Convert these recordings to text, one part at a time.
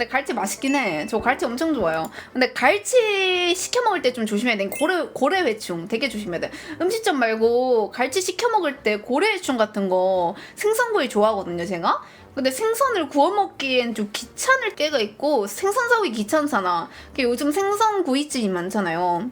근데 갈치 맛있긴 해. 저 갈치 엄청 좋아요. 근데 갈치 시켜 먹을 때 좀 조심해야 돼. 고래 고래 회충 되게 조심해야 돼. 음식점 말고 갈치 시켜 먹을 때 고래 회충 같은 거 생선구이 좋아하거든요, 제가. 근데 생선을 구워 먹기엔 좀 귀찮을 때가 있고 생선 사오기 귀찮잖아. 그 요즘 생선 구이집이 많잖아요.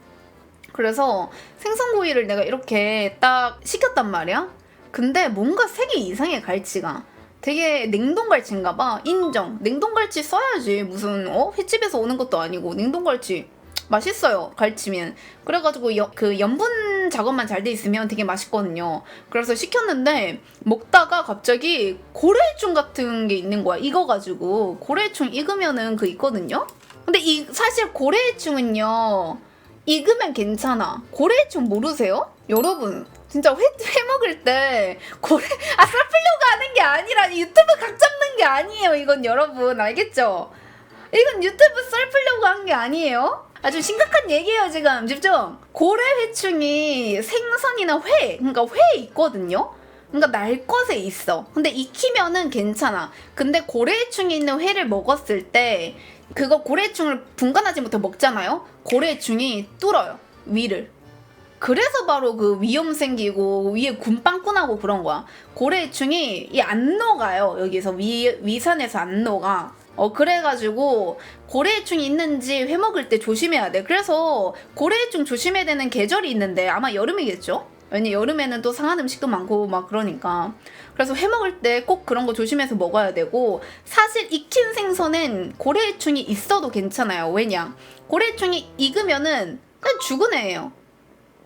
그래서 생선구이를 내가 이렇게 딱 시켰단 말이야. 근데 뭔가 색이 이상해 갈치가. 되게 냉동갈치인가 봐. 인정. 냉동갈치 써야지. 무슨 어 횟집에서 오는 것도 아니고 냉동갈치 맛있어요. 갈치면. 그래가지고 여- 그 염분 작업만 잘 돼 있으면 되게 맛있거든요. 그래서 시켰는데 먹다가 갑자기 고래충 같은 게 있는 거야. 익어가지고 고래충 익으면은 그 있거든요. 근데 이 사실 고래충은요. 익으면 괜찮아. 고래충 모르세요? 여러분, 진짜 회, 회 먹을 때 고래 아 썰풀려고 하는 게 아니라 유튜브 각 잡는 게 아니에요. 이건 여러분 알겠죠? 이건 유튜브 썰풀려고 한 게 아니에요. 아주 심각한 얘기예요 지금 집중. 고래 회충이 생선이나 회, 그러니까 회 있거든요. 그러니까 날 것에 있어. 근데 익히면은 괜찮아. 근데 고래충이 있는 회를 먹었을 때 그거 고래충을 분간하지 못해 먹잖아요. 고래충이 뚫어요 위를. 그래서 바로 그 위염 생기고 위에 군빵꾸 나고 그런 거야. 고래충이 이 안 녹아요. 여기서 위 위산에서 안 녹아. 어 그래가지고 고래충이 있는지 회 먹을 때 조심해야 돼. 그래서 고래충 조심해야 되는 계절이 있는데 아마 여름이겠죠? 왜냐 여름에는 또 상한 음식도 많고 막 그러니까. 그래서 회 먹을 때 꼭 그런 거 조심해서 먹어야 되고 사실 익힌 생선엔 고래충이 있어도 괜찮아요. 왜냐 고래충이 익으면은 그냥 죽은 애예요.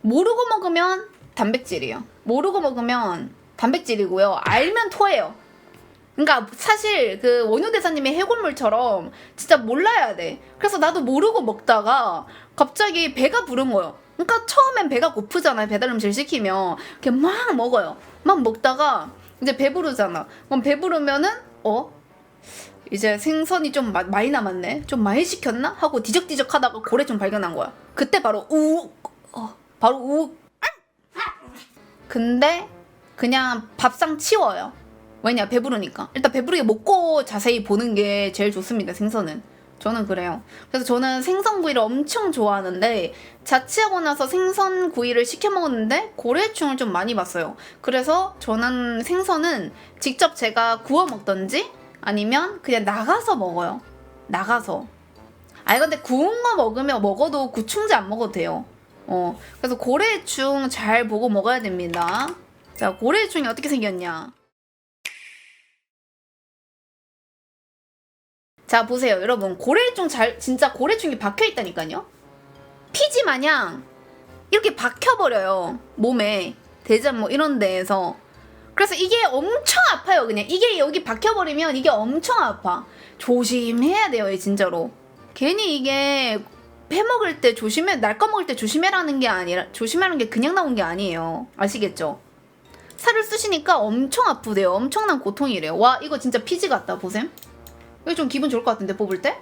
모르고 먹으면 단백질이에요. 모르고 먹으면 단백질이고요. 알면 토해요. 그러니까 사실 그 원효 대사님의 해골물처럼 진짜 몰라야 돼. 그래서 나도 모르고 먹다가 갑자기 배가 부른 거예요. 그러니까 처음엔 배가 고프잖아요. 배달 음식 시키면 이렇게 막 먹어요. 막 먹다가 이제 배부르잖아. 그럼 배부르면은 어 이제 생선이 좀 마- 많이 남았네. 좀 많이 시켰나? 하고 뒤적뒤적 하다가 고래 좀 발견한 거야. 그때 바로 우욱 어, 바로 우욱 근데 그냥 밥상 치워요. 왜냐 배부르니까. 일단 배부르게 먹고 자세히 보는 게 제일 좋습니다. 생선은. 저는 그래요. 그래서 저는 생선구이를 엄청 좋아하는데 자취하고 나서 생선구이를 시켜 먹었는데 고래충을 좀 많이 봤어요. 그래서 저는 생선은 직접 제가 구워 먹던지 아니면 그냥 나가서 먹어요. 나가서. 아니 근데 구운 거 먹으면 먹어도 구충제 안 먹어도 돼요. 어 그래서 고래충 잘 보고 먹어야 됩니다. 자 고래충이 어떻게 생겼냐? 자 보세요 여러분 고래충 잘 진짜 고래충이 박혀 있다니까요. 피지 마냥 이렇게 박혀 버려요 몸에 대장 뭐 이런 데에서. 그래서 이게 엄청 아파요 그냥 이게 여기 박혀 버리면 이게 엄청 아파. 조심해야 돼요 이 진짜로. 괜히 이게 회 먹을 때 조심해 날 꺼먹을 때 조심해라는 게 아니라 조심하는 게 그냥 나온 게 아니에요. 아시겠죠? 살을 쓰시니까 엄청 아프대요. 엄청난 고통이래요. 와 이거 진짜 피지 같다 보셈? 이거 좀 기분 좋을 것 같은데 뽑을 때?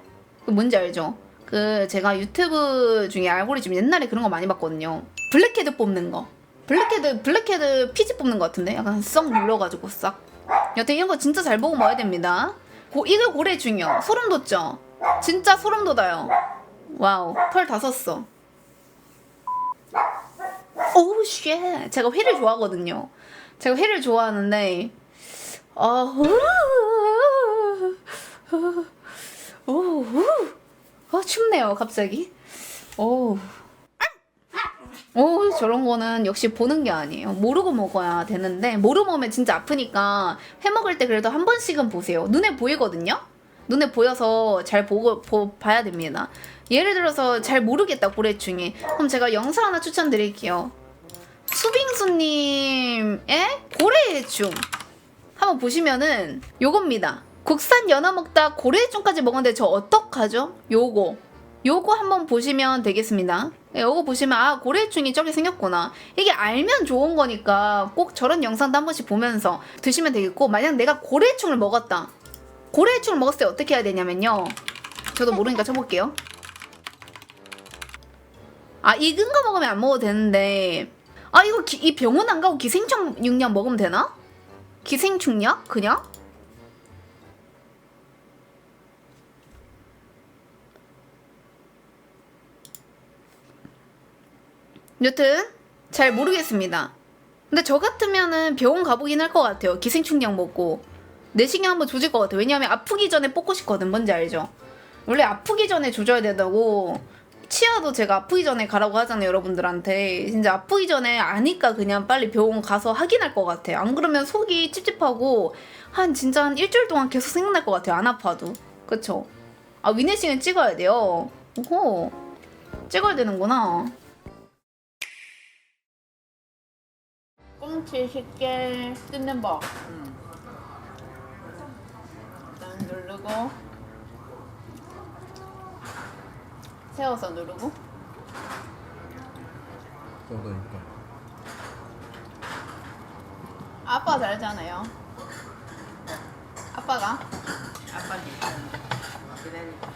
그 뭔지 알죠? 그 제가 유튜브 중에 알고리즘 옛날에 그런 거 많이 봤거든요. 블랙헤드 뽑는 거. 블랙헤드 블랙헤드 피지 뽑는 거 같은데? 약간 썩 눌러가지고 싹. 여튼 이런 거 진짜 잘 보고 먹어야 됩니다. 고, 이게 고래 중요. 소름 돋죠? 진짜 소름 돋아요 와우 털 다 썼어. 오우 쉣. 제가 회를 좋아하거든요. 제가 회를 좋아하는데 아 오, 아 춥네요 갑자기. 오. 오 저런 거는 역시 보는 게 아니에요. 모르고 먹어야 되는데 모르고 먹으면 진짜 아프니까 회 먹을 때 그래도 한 번씩은 보세요. 눈에 보이거든요? 눈에 보여서 잘 보고 보, 봐야 됩니다. 예를 들어서 잘 모르겠다 고래충이 그럼 제가 영상 하나 추천드릴게요. 수빙수님의 고래충 한번 보시면은 요겁니다. 국산 연어 먹다 고래충까지 먹었는데 저 어떡하죠? 요거 요거 한번 보시면 되겠습니다. 네, 요거 보시면 아 고래충이 저기 생겼구나. 이게 알면 좋은 거니까 꼭 저런 영상도 한 번씩 보면서 드시면 되겠고 만약 내가 고래충을 먹었다. 고래충을 먹었을 때 어떻게 해야 되냐면요. 저도 모르니까 쳐볼게요. 아 익은 거 먹으면 안 먹어도 되는데 아 이거 기, 이 병원 안 가고 기생충 육약 먹으면 되나? 기생충약? 그냥? 여튼 잘 모르겠습니다. 근데 저 같으면은 병원 가보긴 할 것 같아요. 기생충약 먹고 내신경 한번 조질 것 같아요. 왜냐하면 아프기 전에 뽑고 싶거든. 뭔지 알죠? 원래 아프기 전에 조져야 된다고 치아도 제가 아프기 전에 가라고 하잖아요. 여러분들한테 진짜 아프기 전에 아니까 그냥 빨리 병원 가서 확인할 것 같아요. 안 그러면 속이 찝찝하고 한 진짜 한 일주일 동안 계속 생각날 것 같아요. 안 아파도 그쵸? 아 위내시경 찍어야 돼요. 오호 찍어야 되는구나. 꽁치 쉽게 뜯는 법. 일단 누르고 세워서 누르고 쏟으니까 아빠 잘잖아요. 아빠가. 그러니까.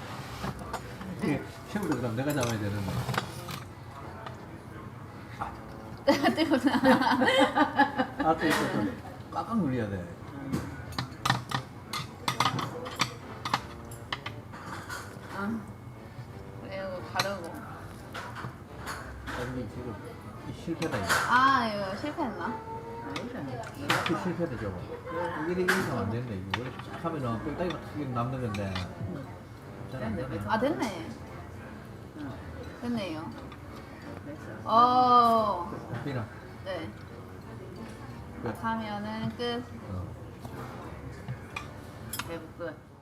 이게 시험도 그다음 내가 잡아야 되는데 뜨구나. 아또 있어 꽉꽉 눌려야 돼 아, 그리고 가르고. 아니 지금 이 실패다 이거 아 이거 실패했나? 그 실패다 저거 이게 이게 이상 안 되는데 이거 원래 하면은 뼈다귀만 탁 남는 건데 잘안 되네 아 됐네. 됐네요. 어, 비나 네. 끝. 하면은 끝. 어. 대부 끝.